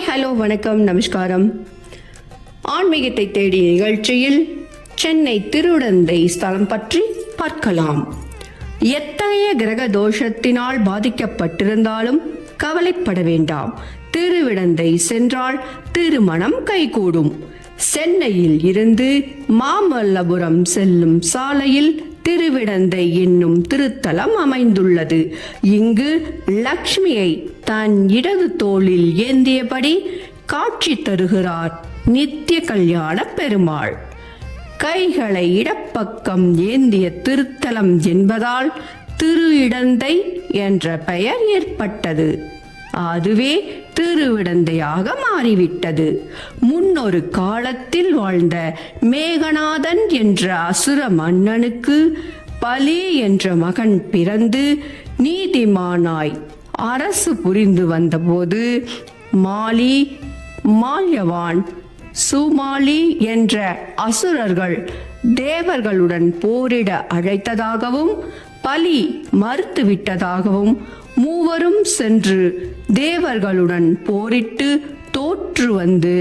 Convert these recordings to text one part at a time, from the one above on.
Hi hello வணக்கம் நமஸ்காரம். ஆன்மீகத்தை தேடிய நிகழ்ச்சியில் சென்னை திருவிடந்தை ஸ்தலம் பற்றி பார்க்கலாம். எத்தகைய கிரக தோஷத்தினால் பாதிக்கப்பட்டிருந்தாலும் கவலைப்பட வேண்டாம். திருவிடந்தை சென்றால் திருமணம் கைகூடும். சென்னையில் இருந்து மாமல்லபுரம் செல்லும் சாலையில் திருவிடந்தை என்னும் திருத்தலம் அமைந்துள்ளது. இங்கு லக்ஷ்மியை தன் இடது தோளில் ஏந்தியபடி காட்சி தருகிறார் நித்திய கல்யாண பெருமாள். கைகளை இடப்பக்கம் ஏந்திய திருத்தலம் என்பதால் திரு இடந்தை என்ற பெயர் ஏற்பட்டது. அதுவே திருவிடந்தையாக மாறிவிட்டது. முன்னொரு காலத்தில் வாழ்ந்த மேகநாதன் என்ற அசுர மன்னனுக்கு பலி என்ற மகன் பிறந்து நீதிமானாய் அரசு புரிந்து வந்தபோது மாலி மால்யவான் சுமாலி என்ற அசுரர்கள் தேவர்களுடன் போரிட அழைத்ததாகவும் பலி மறுத்துவிட்டதாகவும் மூவரும் சென்று தேவர்களுடன் போரிட்டு தோற்று வந்து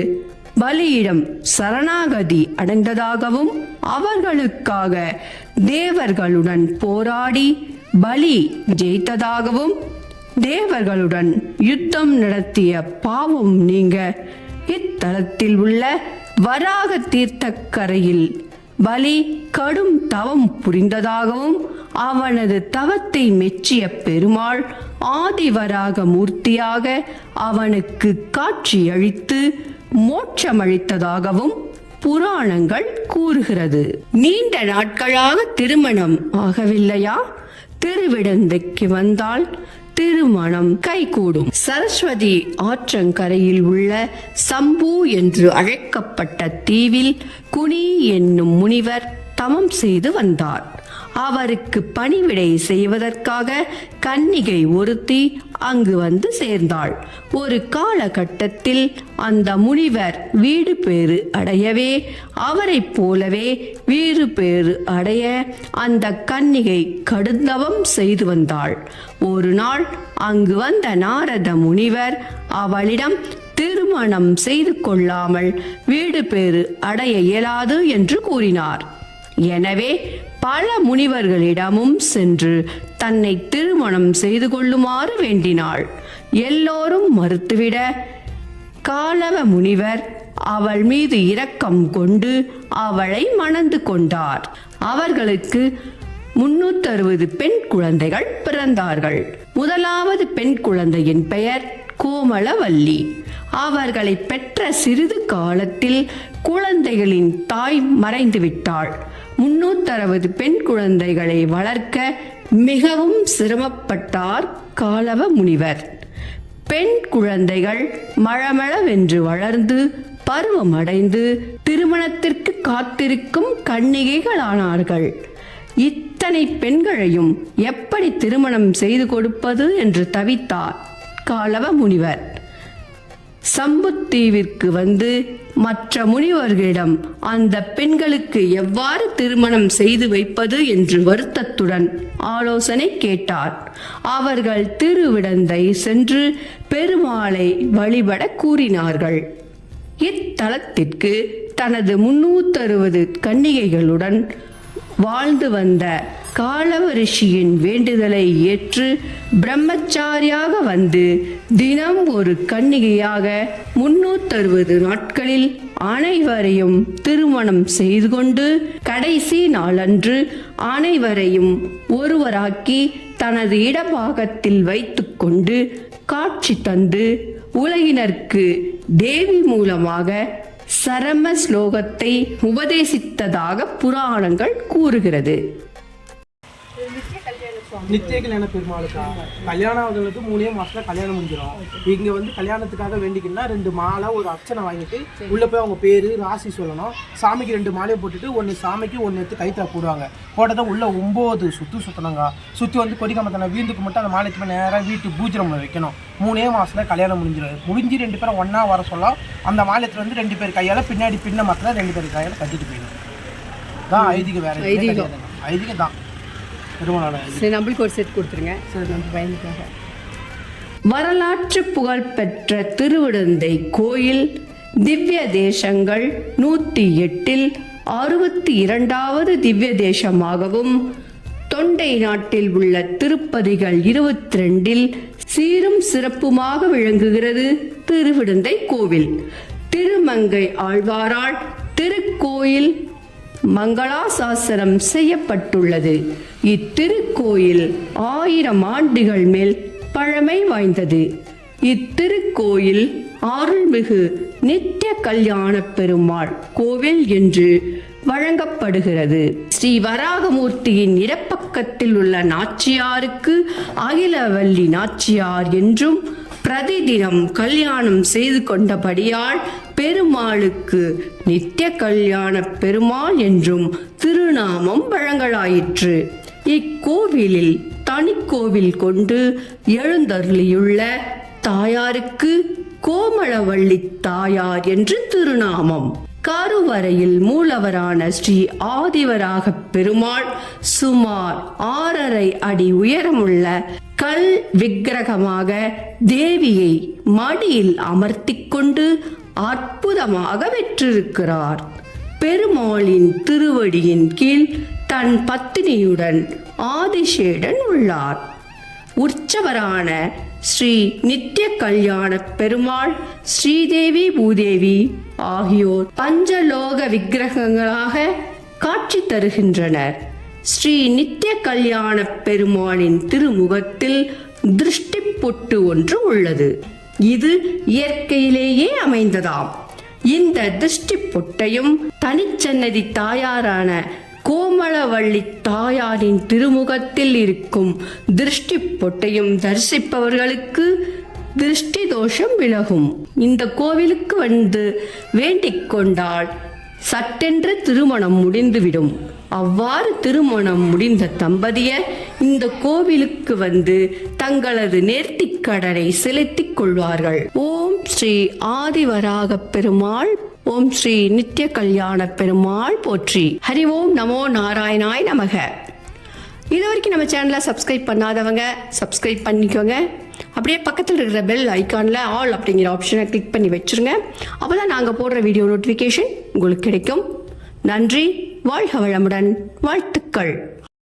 பலியிடம் சரணாகதி அடைந்ததாகவும் அவர்களுக்காக தேவர்களுடன் போராடி பலி ஜெயித்ததாகவும் தேவர்களுடன் யுத்தம் நடத்திய பாவம் நீங்க. இத்தலத்தில் உள்ள வராக தீர்த்தக்கரையில் பலி கடும் தவம் புரிந்ததாகவும் அவனது தவத்தை மெச்சிய பெருமாள் ஆதிவராக மூர்த்தியாக அவனுக்கு காட்சியளித்து மோட்சமளித்ததாகவும் புராணங்கள் கூறுகிறது. நீண்ட நாட்களாக திருமணம் ஆகவில்லையா? திருவிடந்தைக்கு வந்தால் திருமணம் கைகூடும். சரஸ்வதி ஆற்றங்கரையில் உள்ள சம்பு என்று அழைக்கப்பட்ட தீவில் குனி என்னும் முனிவர் தமம் செய்து வந்தார். அவருக்கு பணிவிடை செய்வதற்காக கன்னிகை ஒருத்தி அங்கு வந்து சேர்ந்தாள். ஒரு காலகட்டத்தில் அந்த முனிவர் வீடு பேறு அடையவே அவரைப் போலவே வீடு பேறு அடைய அந்த கன்னிகை கடுந்தவம் செய்து வந்தாள். ஒரு நாள் அங்கு வந்த நாரத முனிவர் அவளிடம் திருமணம் செய்து கொள்ளாமல் வீடு பேறு அடைய இயலாது என்று கூறினார். எனவே பல முனிவர்களிடமும் சென்று தன்னை திருமணம் செய்து கொள்ளுமாறு வேண்டினாள். எல்லோரும் மறுத்துவிட காலவ முனிவர் அவள் மீது இரக்கம் கொண்டு அவளை மணந்து கொண்டார். அவர்களுக்கு முன்னூத்தறுபது பெண் குழந்தைகள் பிறந்தார்கள். முதலாவது பெண் குழந்தையின் பெயர் கோமளவல்லி. அவர்களை பெற்ற சிறிது காலத்தில் குழந்தைகளின் தாய் மறைந்துவிட்டாள். முன்னூத்தறுபது பெண் குழந்தைகளை வளர்க்க மிகவும் சிரமப்பட்டார் காலவ முனிவர். பெண் குழந்தைகள் மழமளவென்று வளர்ந்து பருவம் அடைந்து திருமணத்திற்கு காத்திருக்கும் கன்னிகைகளானார்கள். இத்தனை பெண்களையும் எப்படி திருமணம் செய்து கொடுப்பது என்று தவித்தார் காலவ முனிவர். சம்புத்தீவிற்கு வந்து மற்ற முனிவர்களிடம் அந்த பெண்களுக்கு எவ்வாறு திருமணம் செய்து வைப்பது என்று வருத்தத்துடன் ஆலோசனை கேட்டார். அவர்கள் திருவிடந்தை சென்று பெருமாளை வழிபட கூறினார்கள். இத்தலத்திற்கு தனது முன்னூத்தறுபது கன்னிகைகளுடன் வாழ்ந்து வந்த காலவ ரிஷியின் வேண்டுதலை ஏற்று பிரம்மச்சாரியாக வந்து தினம் ஒரு கன்னிகையாக முன்னூத்தறுபது நாட்களில் அனைவரையும் திருமணம் செய்து கொண்டு கடைசி நாளன்று அனைவரையும் ஒருவராக்கி தனது இடபாகத்தில் வைத்துக்கொண்டு காட்சி தந்து உலகினருக்கு தேவி மூலமாக சரம ஸ்லோகத்தை உபதேசித்ததாக புராணங்கள் கூறுகிறது. நித்திய கல்யாண பெருமாளுக்கா கல்யாணம் ஆகுறதுக்கு மூணே மாசத்துல கல்யாணம் முடிஞ்சிடும் இங்க வந்து கல்யாணத்துக்காக வேண்டிக்கின்னா ரெண்டு மாலை ஒரு அர்ச்சனை வாங்கிட்டு உள்ள போய் அவங்க பேரு ராசி சொல்லணும். சாமிக்கு ரெண்டு மாலையை போட்டுட்டு ஒன்று சாமிக்கு ஒன்று எடுத்து கைத்தா போடுவாங்க. போட்டதை உள்ள ஒம்பது சுத்து சுத்தணுங்க சுற்றி வந்து கொடிக்கம்பத்தனை வீந்துக்கு மட்டும் அந்த மாலைக்கு போய் நேராக வீட்டு பூஜை ரூமில் வைக்கணும். மூணே மாசத்துல கல்யாணம் முடிஞ்சிடும் முடிஞ்சு ரெண்டு பேரும் ஒண்ணா வர சொல்ல அந்த மாலையத்தில் வந்து ரெண்டு பேர் கையால் பின்னாடி பின்ன மக்கள் ரெண்டு பேர் கையால் கட்டிட்டு போயிடும். தான் ஐதீகம் வேற ஐதீகம். தான். சரி நம்மளுக்கு ஒரு செட் கொடுத்துருங்க. சரி நம்ம பையனுக்காக வரலாற்று புகழ்பெற்ற திருவிடந்தை கோயில் திவ்ய தேசங்கள் நூத்தி எட்டில் அறுபத்தி இரண்டாவது திவ்ய தேசமாகவும் தொண்டை நாட்டில் உள்ள திருப்பதிகள் இருபத்தி ரெண்டில் சீரும் சிறப்புமாக விளங்குகிறது திருவிடந்தை கோவில். திருமங்கை ஆழ்வாரால் திருக்கோயில் மங்களாசாசனம் செய்யப்பட்டுள்ளது. இத்திருக்கோயில் ஆயிரம் ஆண்டுகள் மேல் பழமை வாய்ந்தது. இத்திருக்கோயில் அருள்மிகு நித்திய கல்யாண பெருமாள் கோவில் என்று வழங்கப்படுகிறது. ஸ்ரீ வராகமூர்த்தியின் இடப்பக்கத்தில் உள்ள நாச்சியாருக்கு அகிலவல்லி நாச்சியார் என்றும் பிரதிதினம் கல்யாணம் செய்து கொண்டபடியால் பெருமாளுக்கு நித்திய கல்யாண பெருமாள் என்றும் திருநாமம் வழங்கலாயிற்று. இக்கோவிலில் தனிக்கோவில் கொண்டு எழுந்தருளியுள்ள தாயாருக்கு கோமளவள்ளி தாயார் என்று திருநாமம். கருவறையில் மூலவரான ஸ்ரீ ஆதிவராக பெருமாள் சுமார் ஆறரை அடி உயரமுள்ள கல் விக்கிரகமாக தேவியை மடியில் அமர்த்திக் கொண்டு அற்புதமாக வெற்றிருக்கிறார். பெருமாளின் திருவடியின் கீழ் தன் பத்தினியுடன் ஆதிசேடன் உள்ளார். உற்சவரான ஸ்ரீ நித்திய கல்யாண பெருமாள் ஸ்ரீதேவி பூதேவி ஆகியோர் பஞ்சலோக விக்கிரகங்களாக காட்சி தருகின்றனர். ஸ்ரீ நித்திய கல்யாண பெருமானின் திருமுகத்தில் திருஷ்டி பொட்டு ஒன்று உள்ளது. இது இயற்கையிலேயே அமைந்ததாம். இந்த திருஷ்டி பொட்டையும் தனிச்சன்னதி தாயாரான கோமளவள்ளி தாயாரின் திருமுகத்தில் இருக்கும் திருஷ்டி பொட்டையும் தரிசிப்பவர்களுக்கு திருஷ்டி தோஷம் விலகும். இந்த கோவிலுக்கு வந்து வேண்டிக் கொண்டால் சட்டென்று திருமணம் முடிந்துவிடும். அவ்வாறு திருமணம் முடிந்த தம்பதியர் இந்த கோவிலுக்கு வந்து தங்களது நேர்த்திக் கடனை செலுத்திக் கொள்வார்கள். ஓம் ஸ்ரீ ஆதிவராக பெருமாள் ஓம் ஸ்ரீ நித்திய கல்யாண பெருமாள் போற்றி. ஹரி ஓம் நமோ நாராயணாய் நமக. இது வரைக்கும் நம்ம சேனலை சப்ஸ்கிரைப் பண்ணாதவங்க சப்ஸ்கிரைப் பண்ணிக்கோங்க. அப்படியே பக்கத்தில் இருக்கிற பெல் ஐக்கானில் ஆல் அப்படிங்கிற ஆப்ஷனை கிளிக் பண்ணி வச்சுருங்க. அப்போ தான் நாங்கள் போடுற வீடியோ நோட்டிஃபிகேஷன் உங்களுக்கு கிடைக்கும். நன்றி. வாழ்க வளமுடன். வாழ்த்துக்கள்.